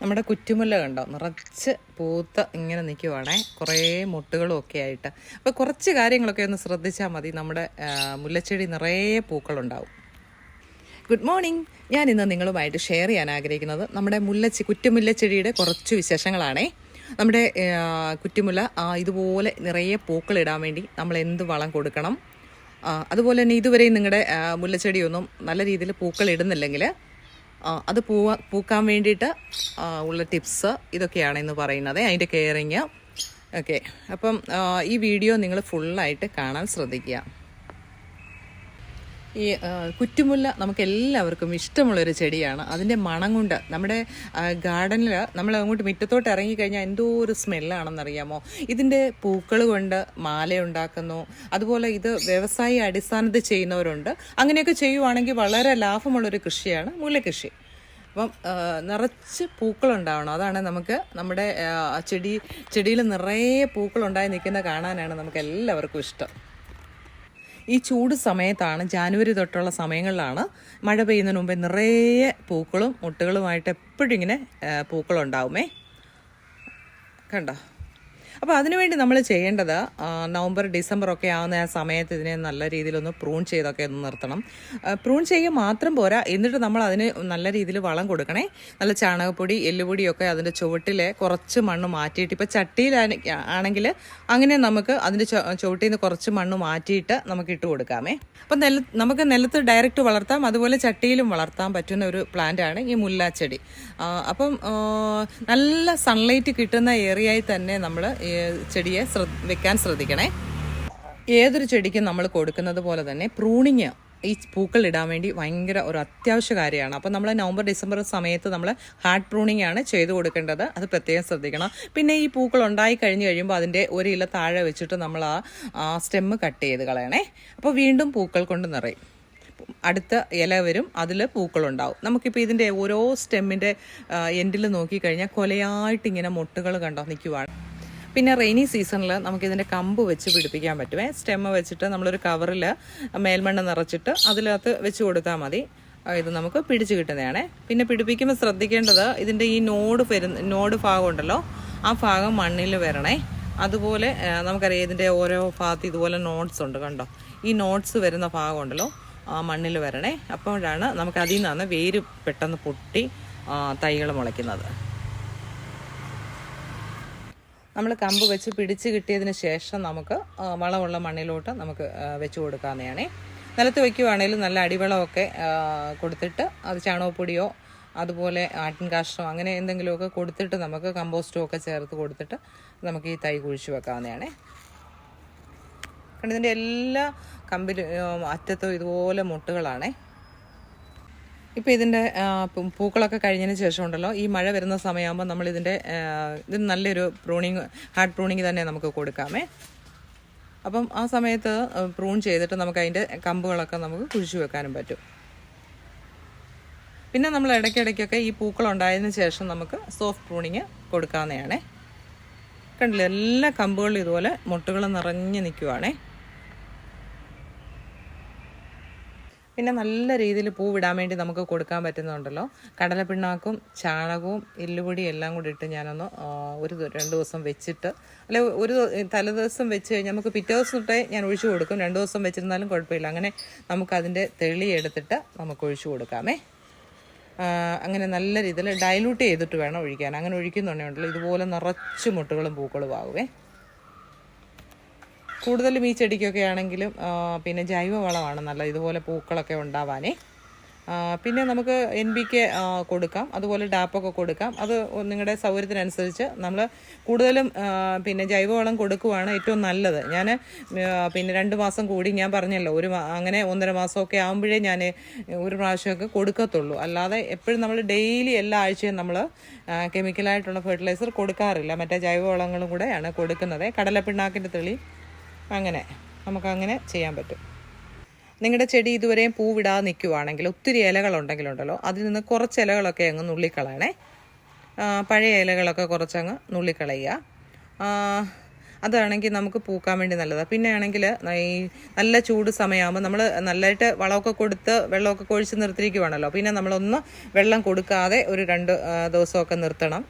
നമ്മുടെ കുറ്റുമുല്ല കണ്ടോ? നിറച്ച് പൂത്ത് ഇങ്ങനെ നിൽക്കുവാണേ കുറേ മുട്ടുകളും ഒക്കെ ആയിട്ട്. അപ്പോൾ കുറച്ച് കാര്യങ്ങളൊക്കെ ഒന്ന് ശ്രദ്ധിച്ചാൽ മതി. നമ്മുടെ മുല്ലച്ചെടി നിറയെ പൂക്കളുണ്ടാവും. ഗുഡ് മോർണിംഗ് ഞാൻ ഇന്ന് നിങ്ങളുമായിട്ട് ഷെയർ ചെയ്യാൻ ആഗ്രഹിക്കുന്നത് നമ്മുടെ മുല്ലച്ചി കുറ്റുമുല്ലച്ചെടിയുടെ കുറച്ച് വിശേഷങ്ങളാണേ. നമ്മുടെ കുറ്റുമുല്ല ഇതുപോലെ നിറയെ പൂക്കളിടാൻ വേണ്ടി നമ്മൾ എന്ത് വളം കൊടുക്കണം? അതുപോലെ തന്നെ ഇതുവരെയും നിങ്ങളുടെ മുല്ലച്ചെടിയൊന്നും നല്ല രീതിയിൽ പൂക്കൾ ഇടുന്നില്ലെങ്കിൽ അത് പൂവാ പൂക്കാൻ വേണ്ടിയിട്ട് ഉള്ള ടിപ്സ് ഇതൊക്കെയാണ് എന്ന് പറയുന്നത് അതിന്റെ കെയറിങ്. ഓക്കെ. അപ്പം ഈ വീഡിയോ നിങ്ങൾ ഫുള്ളായിട്ട് കാണാൻ ശ്രദ്ധിക്കുക. ഈ കുറ്റുമുല്ല നമുക്ക് എല്ലാവർക്കും ഇഷ്ടമുള്ളൊരു ചെടിയാണ്. അതിന്റെ മണം കൊണ്ട് നമ്മുടെ ഗാർഡനിൽ നമ്മൾ അങ്ങോട്ട് മുറ്റത്തോട്ട് ഇറങ്ങിക്കഴിഞ്ഞാൽ എന്തോ ഒരു സ്മെല്ലാണെന്നറിയാമോ? ഇതിന്റെ പൂക്കൾ കൊണ്ട് മാല ഉണ്ടാക്കുന്നു അതുപോലെ ഇത് വ്യവസായ അടിസ്ഥാനത്തിൽ ചെയ്യുന്നവരുണ്ട്. അങ്ങനെയൊക്കെ ചെയ്യുവാണെങ്കിൽ വളരെ ലാഭമുള്ളൊരു കൃഷിയാണ് മുല്ലകൃഷി അപ്പം നിറച്ച് പൂക്കളുണ്ടാവണം. അതാണ് നമുക്ക് നമ്മുടെ ചെടി ചെടിയിൽ നിറയെ പൂക്കളുണ്ടായി നിൽക്കുന്ന കാണാനാണ് നമുക്ക് എല്ലാവർക്കും ഇഷ്ടം. ഈ ചൂട് സമയത്താണ് ജാനുവരി തൊട്ടുള്ള സമയങ്ങളിലാണ് മഴ പെയ്യുന്നതിന് മുമ്പേ നിറയെ പൂക്കളും മുട്ടുകളുമായിട്ട് എപ്പോഴും ഇങ്ങനെ പൂക്കളുണ്ടാവുമേ. കണ്ടോ? അപ്പോൾ അതിനുവേണ്ടി നമ്മൾ ചെയ്യേണ്ടത് നവംബർ ഡിസംബർ ഒക്കെ ആവുന്ന ആ സമയത്ത് ഇതിനെ നല്ല രീതിയിലൊന്ന് പ്രൂൺ ചെയ്തൊക്കെ ഒന്ന് നിർത്തണം. പ്രൂൺ ചെയ്യുക മാത്രം പോരാ. എന്നിട്ട് നമ്മൾ അതിന് നല്ല രീതിയിൽ വളം കൊടുക്കണേ. നല്ല ചാണകപ്പൊടി എല്ലുപൊടിയൊക്കെ അതിന്റെ ചുവട്ടിൽ കുറച്ച് മണ്ണ് മാറ്റിയിട്ട് ഇപ്പോൾ ചട്ടിയിൽ ആണെങ്കിൽ അങ്ങനെ നമുക്ക് അതിന്റെ ചുവട്ടിൽ നിന്ന് കുറച്ച് മണ്ണ് മാറ്റിയിട്ട് നമുക്ക് ഇട്ട് കൊടുക്കാമേ. അപ്പം നെല നമുക്ക് നിലത്ത് ഡയറക്റ്റ് വളർത്താം. അതുപോലെ ചട്ടിയിലും വളർത്താൻ പറ്റുന്ന ഒരു പ്ലാന്റ് ആണ് ഈ മുല്ലാച്ചെടി. അപ്പം നല്ല സൺലൈറ്റ് കിട്ടുന്ന ഏരിയയിൽ തന്നെ നമ്മൾ ചെടിയെ വെക്കാൻ ശ്രദ്ധിക്കണേ. ഏതൊരു ചെടിക്കും നമ്മൾ കൊടുക്കുന്നത് പോലെ തന്നെ പ്രൂണിങ് ഈ പൂക്കൾ ഇടാൻ വേണ്ടി ഭയങ്കര ഒരു അത്യാവശ്യ കാര്യമാണ്. അപ്പം നമ്മൾ നവംബർ ഡിസംബർ സമയത്ത് നമ്മൾ ഹാർഡ് പ്രൂണിങ് ആണ് ചെയ്തു കൊടുക്കേണ്ടത്. അത് പ്രത്യേകം ശ്രദ്ധിക്കണം. പിന്നെ ഈ പൂക്കൾ ഉണ്ടായി കഴിഞ്ഞ് കഴിയുമ്പോൾ അതിന്റെ ഒരു ഇല താഴെ വെച്ചിട്ട് നമ്മൾ ആ സ്റ്റെമ്മ് കട്ട് ചെയ്ത് കളയണേ. അപ്പോൾ വീണ്ടും പൂക്കൾ കൊണ്ട് നിറയും. അടുത്ത ഇല വരും അതിൽ പൂക്കളുണ്ടാവും നമുക്കിപ്പോൾ ഇതിന്റെ ഓരോ സ്റ്റെമ്മിന്റെ എൻഡിൽ നോക്കിക്കഴിഞ്ഞാൽ കൊലയായിട്ട് ഇങ്ങനെ മുട്ടുകൾ കണ്ടോ നിൽക്കുവാണ് പിന്നെ റെയിനി സീസണിൽ നമുക്കിതിന്റെ കമ്പ് വെച്ച് പിടിപ്പിക്കാൻ പറ്റുമേ സ്റ്റെമ്മ് വെച്ചിട്ട് നമ്മളൊരു കവറിൽ മേൽമണ്ണ് നിറച്ചിട്ട് അതിനകത്ത് വെച്ച് കൊടുത്താൽ മതി. ഇത് നമുക്ക് പിടിച്ച് കിട്ടുന്നതാണേ. പിന്നെ പിടിപ്പിക്കുമ്പോൾ ശ്രദ്ധിക്കേണ്ടത് ഇതിന്റെ ഈ നോട് വരുന്ന നോട് ഭാഗം ഉണ്ടല്ലോ ആ ഭാഗം മണ്ണിൽ വരണേ. അതുപോലെ നമുക്കറിയാം ഇതിന്റെ ഓരോ ഭാഗത്ത് ഇതുപോലെ നോട്ട്സ് ഉണ്ട് കണ്ടോ? ഈ നോട്ട്സ് വരുന്ന ഭാഗം ഉണ്ടല്ലോ ആ മണ്ണിൽ വരണേ. അപ്പോഴാണ് നമുക്ക് അതിൽ നിന്നാണ് വേര് പെട്ടെന്ന് പൊട്ടി തൈകൾ മുളയ്ക്കുന്നത്. നമ്മൾ കമ്പ് വെച്ച് പിടിച്ച് കിട്ടിയതിന് ശേഷം നമുക്ക് വളമുള്ള മണ്ണിലോട്ട് നമുക്ക് വെച്ച് കൊടുക്കാവുന്നതാണേ. നിലത്ത് വയ്ക്കുവാണെങ്കിലും നല്ല അടിവളമൊക്കെ കൊടുത്തിട്ട് അത് ചാണകപ്പൊടിയോ അതുപോലെ ആട്ടിൻ കാഷ്ടമോ അങ്ങനെ എന്തെങ്കിലുമൊക്കെ കൊടുത്തിട്ട് നമുക്ക് കമ്പോസ്റ്റോ ഒക്കെ ചേർത്ത് കൊടുത്തിട്ട് നമുക്ക് ഈ തൈ കുഴിച്ചു വെക്കാവുന്നതാണേ. കാരണം എല്ലാ കമ്പിലും അറ്റത്തും ഇതുപോലെ മുട്ടുകളാണേ. ഇപ്പോൾ ഇതിന്റെ പൂക്കളൊക്കെ കഴിഞ്ഞതിന് ശേഷം ഉണ്ടല്ലോ ഈ മഴ വരുന്ന സമയമാകുമ്പോൾ നമ്മൾ ഇതിന്റെ ഇത് നല്ലൊരു പ്രൂണിങ് ഹാർഡ് പ്രൂണിങ് തന്നെ നമുക്ക് കൊടുക്കാമേ. അപ്പം ആ സമയത്ത് പ്രൂൺ ചെയ്തിട്ട് നമുക്ക് അതിന്റെ കമ്പുകളൊക്കെ നമുക്ക് കുഴിച്ചു വെക്കാനും പറ്റും. പിന്നെ നമ്മൾ ഇടയ്ക്കിടയ്ക്കൊക്കെ ഈ പൂക്കൾ ഉണ്ടായതിന് ശേഷം നമുക്ക് സോഫ്റ്റ് പ്രൂണിങ് കൊടുക്കാവുന്നതാണേ. കണ്ടില്ലേ എല്ലാ കമ്പുകളിലും ഇതുപോലെ മുട്ടുകൾ നിറഞ്ഞ് നിൽക്കുവാണേ പിന്നെ നല്ല രീതിയിൽ പൂവിടാൻ വേണ്ടി നമുക്ക് കൊടുക്കാൻ പറ്റുന്നുണ്ടല്ലോ. കടലപ്പിണ്ണാക്കും ചാണകവും എല്ലുപൊടിയും എല്ലാം കൂടി ഇട്ട് ഞാനൊന്ന് ഒരു രണ്ട് ദിവസം വെച്ചിട്ട് അല്ലെ ഒരു തലേദിവസം വെച്ച് കഴിഞ്ഞാൽ നമുക്ക് പിറ്റേ ദിവസം തൊട്ടേ ഞാൻ ഒഴിച്ചു കൊടുക്കും. രണ്ട് ദിവസം വെച്ചിരുന്നാലും കുഴപ്പമില്ല. അങ്ങനെ നമുക്കതിന്റെ തെളി എടുത്തിട്ട് നമുക്ക് ഒഴിച്ചു കൊടുക്കാമേ. അങ്ങനെ നല്ല രീതിയിൽ ഡൈലൂട്ട് ചെയ്തിട്ട് വേണം ഒഴിക്കാൻ. അങ്ങനെ ഒഴിക്കുന്നുണ്ടെങ്കിൽ ഇതുപോലെ നിറച്ച് മുട്ടുകളും പൂക്കളും ആകുമേ കൂടുതലും ഈ ചെടിക്കൊക്കെ ആണെങ്കിലും പിന്നെ ജൈവവളമാണ് നല്ല ഇതുപോലെ പൂക്കളൊക്കെ ഉണ്ടാവാനേ. പിന്നെ നമുക്ക് എൻ ബി കെ കൊടുക്കാം. അതുപോലെ ഡാപ്പൊക്കെ കൊടുക്കാം. അത് നിങ്ങളുടെ സൗകര്യത്തിനനുസരിച്ച് നമ്മൾ കൂടുതലും പിന്നെ ജൈവവളം കൊടുക്കുവാണ് ഏറ്റവും നല്ലത്. ഞാൻ പിന്നെ രണ്ട് മാസം കൂടി ഞാൻ പറഞ്ഞല്ലോ ഒരു അങ്ങനെ ഒന്നര മാസമൊക്കെ ആകുമ്പോഴേ ഞാൻ ഒരു പ്രാവശ്യമൊക്കെ കൊടുക്കത്തുള്ളൂ. അല്ലാതെ എപ്പോഴും നമ്മൾ ഡെയിലി എല്ലാ ആഴ്ചയും നമ്മൾ കെമിക്കലായിട്ടുള്ള ഫെർട്ടിലൈസർ കൊടുക്കാറില്ല. മറ്റേ ജൈവവളങ്ങളും കൂടെയാണ് കൊടുക്കുന്നത്. കടലപ്പിണ്ണാക്കിന്റെ തെളി അങ്ങനെ നമുക്കങ്ങനെ ചെയ്യാൻ പറ്റും. നിങ്ങളുടെ ചെടി ഇതുവരെയും പൂവിടാതെ നിൽക്കുവാണെങ്കിൽ ഒത്തിരി ഇലകളുണ്ടെങ്കിലുണ്ടല്ലോ അതിൽ നിന്ന് കുറച്ച് ഇലകളൊക്കെ അങ്ങ് നുള്ളിക്കളയണേ. പഴയ ഇലകളൊക്കെ കുറച്ചങ്ങ് നുള്ളിക്കളയുക. അതാണെങ്കിൽ നമുക്ക് പൂക്കാൻ വേണ്ടി നല്ലതാണ് പിന്നെ ആണെങ്കിൽ ഈ നല്ല ചൂട് സമയമാകുമ്പോൾ നമ്മൾ നല്ലതായിട്ട് വളമൊക്കെ കൊടുത്ത് വെള്ളമൊക്കെ കൊഴിച്ച് നിർത്തിയിരിക്കുവാണല്ലോ. പിന്നെ നമ്മളൊന്ന് വെള്ളം കൊടുക്കാതെ ഒരു രണ്ട് ദിവസമൊക്കെ നിർത്തണം.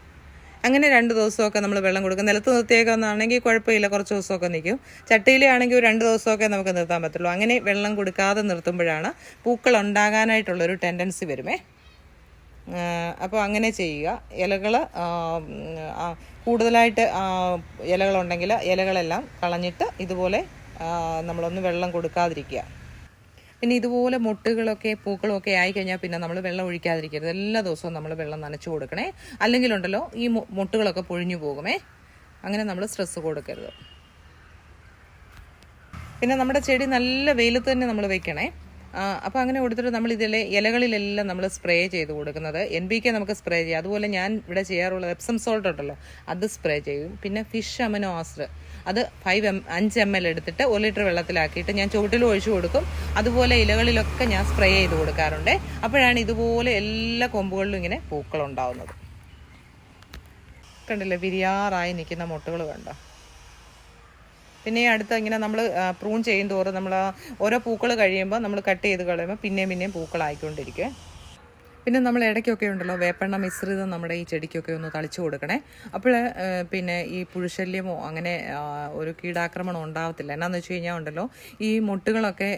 അങ്ങനെ രണ്ട് ദിവസമൊക്കെ നമ്മൾ വെള്ളം കൊടുക്കും. നിലത്ത് നിർത്തിയേക്കാന്നാണെങ്കിൽ കുഴപ്പമില്ല കുറച്ച് ദിവസമൊക്കെ നിൽക്കും. ചട്ടിയിലാണെങ്കിൽ ഒരു രണ്ട് ദിവസമൊക്കെ നമുക്ക് നിർത്താൻ പറ്റുള്ളൂ. അങ്ങനെ വെള്ളം കൊടുക്കാതെ നിർത്തുമ്പോഴാണ് പൂക്കൾ ഉണ്ടാകാനായിട്ടുള്ളൊരു ടെൻഡൻസി വരുമേ. അപ്പോൾ അങ്ങനെ ചെയ്യുക. ഇലകൾ കൂടുതലായിട്ട് ഇലകളുണ്ടെങ്കിൽ ഇലകളെല്ലാം കളഞ്ഞിട്ട് ഇതുപോലെ നമ്മളൊന്ന് വെള്ളം കൊടുക്കാതിരിക്കുക. പിന്നെ ഇതുപോലെ മുട്ടുകളൊക്കെ പൂക്കളൊക്കെ ആയിക്കഴിഞ്ഞാൽ പിന്നെ നമ്മൾ വെള്ളം ഒഴിക്കാതിരിക്കരുത്. എല്ലാ ദിവസവും നമ്മൾ വെള്ളം നനച്ചു കൊടുക്കണേ. അല്ലെങ്കിലുണ്ടല്ലോ ഈ മുട്ടുകളൊക്കെ പൊഴിഞ്ഞു പോകുമേ. അങ്ങനെ നമ്മൾ സ്ട്രെസ് കൊടുക്കരുത്. പിന്നെ നമ്മുടെ ചെടി നല്ല വെയിലത്ത് തന്നെ നമ്മൾ വെക്കണേ. അപ്പോൾ അങ്ങനെ കൊടുത്തിട്ട് നമ്മൾ ഇതിലെ ഇലകളിലെല്ലാം നമ്മൾ സ്പ്രേ ചെയ്ത് കൊടുക്കുന്നത്. എൻ ബി കെ നമുക്ക് സ്പ്രേ ചെയ്യാം. അതുപോലെ ഞാൻ ഇവിടെ ചെയ്യാറുള്ളത് എപ്സം സോൾട്ട് ഉണ്ടല്ലോ അത് സ്പ്രേ ചെയ്യും. പിന്നെ ഫിഷ് അമിനോ ആസിഡ് അത് ഫൈവ് എം അഞ്ച് എം എൽ എടുത്തിട്ട് ഒരു ലിറ്റർ വെള്ളത്തിലാക്കിയിട്ട് ഞാൻ ചുവട്ടിൽ ഒഴിച്ചു കൊടുക്കും. അതുപോലെ ഇലകളിലൊക്കെ ഞാൻ സ്പ്രേ ചെയ്ത് കൊടുക്കാറുണ്ട്. അപ്പോഴാണ് ഇതുപോലെ എല്ലാ കൊമ്പുകളിലും ഇങ്ങനെ പൂക്കളുണ്ടാവുന്നത്. കണ്ടില്ലേ വിരിയാറായി നിൽക്കുന്ന മുട്ടുകൾ കണ്ടോ? പിന്നെ അടുത്ത് ഇങ്ങനെ നമ്മൾ പ്രൂൺ ചെയ്യും തോറും നമ്മൾ ഓരോ പൂക്കൾ കഴിയുമ്പോൾ നമ്മൾ കട്ട് ചെയ്ത് കളയുമ്പോൾ പിന്നെയും പിന്നെയും പൂക്കളായിക്കൊണ്ടിരിക്കും. പിന്നെ നമ്മൾ ഇടയ്ക്കൊക്കെ ഉണ്ടല്ലോ വേപ്പെണ്ണ മിശ്രിതം നമ്മുടെ ഈ ചെടിക്കൊക്കെ ഒന്ന് തളിച്ചു കൊടുക്കണേ. അപ്പോൾ പിന്നെ ഈ പുഴുശല്യമോ അങ്ങനെ ഒരു കീടാക്രമണം ഉണ്ടാവത്തില്ല. എന്നാന്ന് വെച്ച് കഴിഞ്ഞാൽ ഉണ്ടല്ലോ ഈ മുട്ടുകളൊക്കെ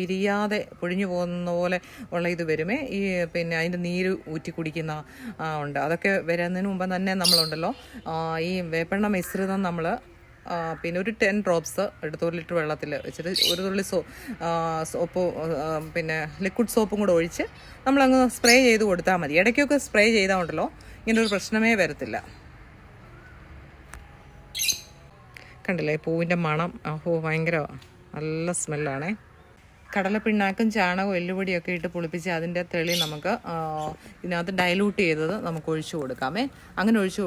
വിരിയാതെ പൊഴിഞ്ഞു പോകുന്ന പോലെ ഉള്ള ഇത് വരുമേ. ഈ പിന്നെ അതിന്റെ നീര് ഊറ്റി കുടിക്കുന്ന ഉണ്ട്. അതൊക്കെ വരുന്നതിന് മുമ്പ് തന്നെ നമ്മളുണ്ടല്ലോ ഈ വേപ്പെണ്ണ മിശ്രിതം നമ്മൾ പിന്നെ ഒരു ടെൻ ഡ്രോപ്സ് എടുത്ത് ഒരു ലിറ്റർ വെള്ളത്തിൽ വെച്ചിട്ട് ഒരു തുള്ളി സോ സോപ്പ് പിന്നെ ലിക്വിഡ് സോപ്പും കൂടെ ഒഴിച്ച് നമ്മളങ്ങ് സ്പ്രേ ചെയ്ത് കൊടുത്താൽ മതി. ഇടയ്ക്കൊക്കെ സ്പ്രേ ചെയ്താൽ ഉണ്ടല്ലോ ഇങ്ങനെ ഒരു പ്രശ്നമേ വരത്തില്ല. കണ്ടില്ലേ പൂവിന്റെ മണം? ഓ ഭയങ്കര നല്ല സ്മെല്ലാണേ. കടലപ്പിണ്ണാക്കും ചാണകവും എല്ലുപൊടിയൊക്കെ ഇട്ട് പുളിപ്പിച്ച് അതിന്റെ തെളി നമുക്ക് ഇതിനകത്ത് ഡൈലൂട്ട് ചെയ്തത് നമുക്ക് ഒഴിച്ചു കൊടുക്കാമേ. അങ്ങനെ ഒഴിച്ചു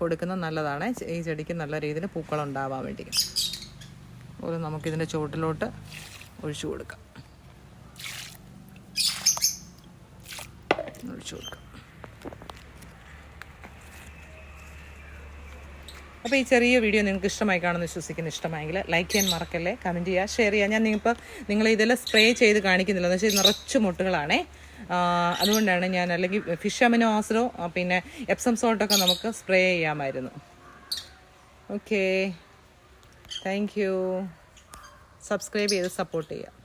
കൊടുക്കുന്നത് നല്ലതാണ്. ഈ ചെടിക്ക് നല്ല രീതിയിൽ പൂക്കളുണ്ടാവാൻ വേണ്ടി അതുപോലെ നമുക്കിതിന്റെ ചുവട്ടിലോട്ട് ഒഴിച്ചു കൊടുക്കാം. ഒഴിച്ചു കൊടുക്കാം. അപ്പോൾ ഈ ചെറിയ വീഡിയോ നിങ്ങൾക്ക് ഇഷ്ടമായി കാണുമെന്ന് വിശ്വസിക്കുന്നു. ഇഷ്ടമായെങ്കിൽ ലൈക്ക് ചെയ്യാൻ മറക്കല്ലേ കമന്റ് ചെയ്യുക ഷെയർ ചെയ്യുക. ഞാൻ ഇപ്പോൾ നിങ്ങൾ ഇതെല്ലാം സ്പ്രേ ചെയ്ത് കാണിക്കുന്നില്ല. എന്ന് വെച്ചാൽ നിറച്ച് മുട്ടുകളാണേ. അതുകൊണ്ടാണ് ഞാൻ അല്ലെങ്കിൽ ഫിഷ് അമിനോ ആസിഡോ പിന്നെ എപ്സം സോൾട്ടൊക്കെ നമുക്ക് സ്പ്രേ ചെയ്യാമായിരുന്നു. ഓക്കേ താങ്ക് യു സബ്സ്ക്രൈബ് ചെയ്ത് സപ്പോർട്ട് ചെയ്യുക.